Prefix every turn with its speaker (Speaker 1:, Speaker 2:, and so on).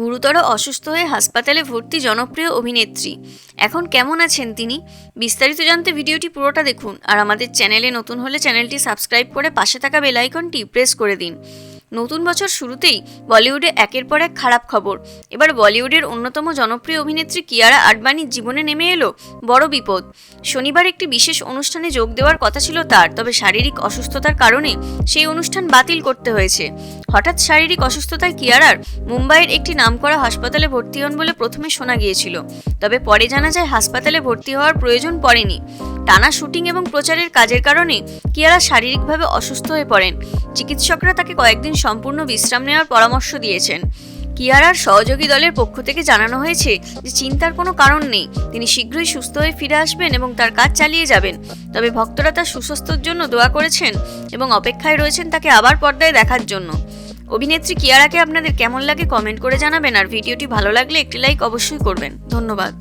Speaker 1: গুরুতর অসুস্থ হয়ে হাসপাতালে ভর্তি জনপ্রিয় অভিনেত্রী। এখন কেমন আছেন তিনি? বিস্তারিত জানতে ভিডিওটি পুরোটা দেখুন আর আমাদের চ্যানেলে নতুন হলে চ্যানেলটি সাবস্ক্রাইব করে পাশে থাকা বেল আইকনটি প্রেস করে দিন। নতুন বছর শুরুতেই বলিউডে একের পর এক খারাপ খবর। এবার বলিউডের অন্যতম জনপ্রিয় অভিনেত্রী কিয়ারা আডবাণীর জীবনে নেমে এলো বড় বিপদ। শনিবার একটি বিশেষ অনুষ্ঠানে যোগ দেওয়ার কথা ছিল তার, তবে শারীরিক অসুস্থতার কারণে সেই অনুষ্ঠান বাতিল করতে হয়েছে। হঠাৎ শারীরিক অসুস্থতায় কিয়ারার মুম্বাইয়ের একটি নামকরা হাসপাতালে ভর্তি হন বলে প্রথমে শোনা গিয়েছিল। তবে পরে জানা যায় হাসপাতালে ভর্তি হওয়ার প্রয়োজন পড়েনি। টানা শুটিং এবং প্রচারের কাজের কারণে কিয়ারা শারীরিকভাবে অসুস্থ হয়ে পড়েন। চিকিৎসকরা তাকে কয়েকদিন সম্পূর্ণ বিশ্রাম নেওয়ার পরামর্শ দিয়েছেন। কিয়ারার সহযোগী দলের পক্ষ থেকে জানানো হয়েছে যে চিন্তার কোনো কারণ নেই। তিনি শীঘ্রই সুস্থ হয়ে ফিরে আসবেন এবং তার কাজ চালিয়ে যাবেন। তবে ভক্তরা তার সুস্বাস্থ্যের জন্য দোয়া করেছেন এবং অপেক্ষায় রয়েছেন তাকে আবার পর্দায় দেখার জন্য। অভিনেত্রী কিয়ারাকে আপনাদের কেমন লাগে কমেন্ট করে জানাবেন। আর ভিডিওটি ভালো লাগলে একটি লাইক অবশ্যই করবেন। ধন্যবাদ।